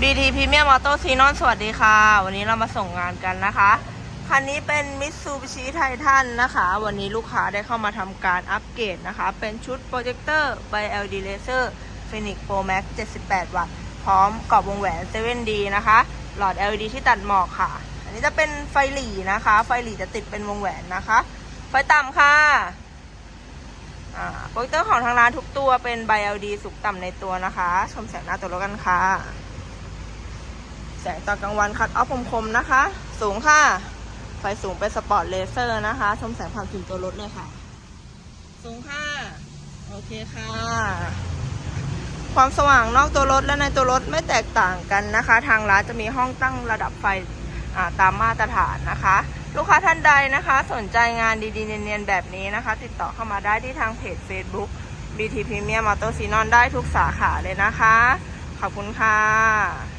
BT Premium Auto s e n o n สวัสดีค่ะ วันนี้เรามาส่งงานกันนะคะ คันนี้เป็น Mitsubishi Titan นะคะ วันนี้ลูกค้าได้เข้ามาทำการอัปเกรดนะคะ เป็นชุดโปรเจคเตอร์ by LD Laser Phoenix Pro Max 78 วัตต์ พร้อมกรอบวงแหวน 7D นะคะ หลอด LED ที่ตัดหมอกค่ะ อันนี้จะเป็นไฟหลีนะคะ ไฟหลีจะติดเป็นวงแหวนนะคะ ไฟต่ำค่ะโปรเจคเตอร์ของทางร้านทุกตัวเป็น by LD สุกต่ำในตัวนะคะ ชมแสงหน้าตัวรถกันค่ะ แสงตอนกลางวันคัดออฟคมๆนะคะ สูงค่ะ ไฟสูงเป็นสปอร์ตเลเซอร์นะคะ ชมแสงผ่านถึงตัวรถเลยค่ะ สูงค่ะ โอเคค่ะ ความสว่างนอกตัวรถและในตัวรถไม่แตกต่างกันนะคะ ทางร้านจะมีห้องตั้งระดับไฟตามมาตรฐานนะคะ ลูกค้าท่านใดนะคะ สนใจงานดีๆเนียนๆแบบนี้นะคะ ติดต่อเข้ามาได้ที่ทางเพจ Facebook BT Premium Auto s e n o n ได้ทุกสาขาเลยนะคะ ขอบคุณค่ะ